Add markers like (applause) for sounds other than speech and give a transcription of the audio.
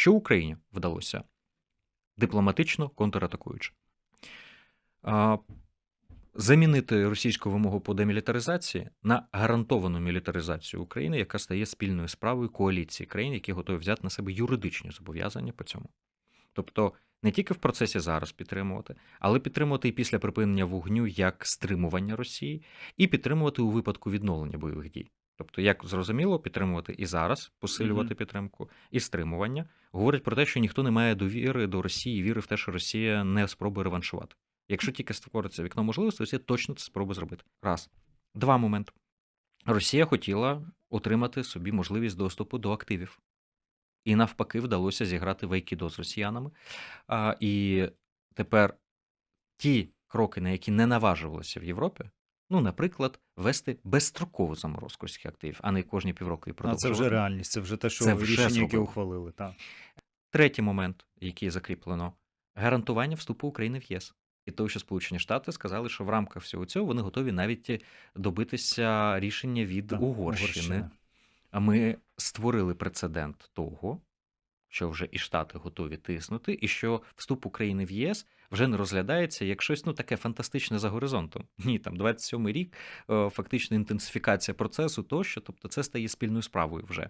Що Україні вдалося? Дипломатично контратакуючи. Замінити російську вимогу по демілітаризації на гарантовану мілітаризацію України, яка стає спільною справою коаліції країн, які готові взяти на себе юридичні зобов'язання по цьому. Тобто не тільки в процесі зараз підтримувати, але підтримувати і після припинення вогню як стримування Росії, і підтримувати у випадку відновлення бойових дій. Тобто, як зрозуміло, підтримувати і зараз, посилювати Мгм. підтримку, і стримування говорить про те, що ніхто не має довіри до Росії, віри в те, що Росія не спробує реваншувати. Якщо тільки створиться вікно можливостей, Росія точно це спробує зробити. Раз. Два моменти. Росія хотіла отримати собі можливість доступу до активів. І навпаки, вдалося зіграти в айкідо з росіянами. А, і тепер ті кроки, на які не наважувалися в Європі, ну, наприклад, вести безстрокову заморозку російських активів, а не кожні півроку і А це вже реальність, це вже те, що Це вже рішення, яке ухвалили. Так. Третій момент, який закріплено, гарантування вступу України в ЄС. І того, що Сполучені Штати сказали, що в рамках всього цього вони готові навіть добитися рішення від Так, Угорщини. Угорщина. А ми створили прецедент того, що вже і Штати готові тиснути, і що вступ України в ЄС вже не розглядається як щось ну таке фантастичне за горизонтом. (laughs) Ні, там 27-й рік, е, фактично інтенсифікація процесу тощо, тобто це стає спільною справою вже.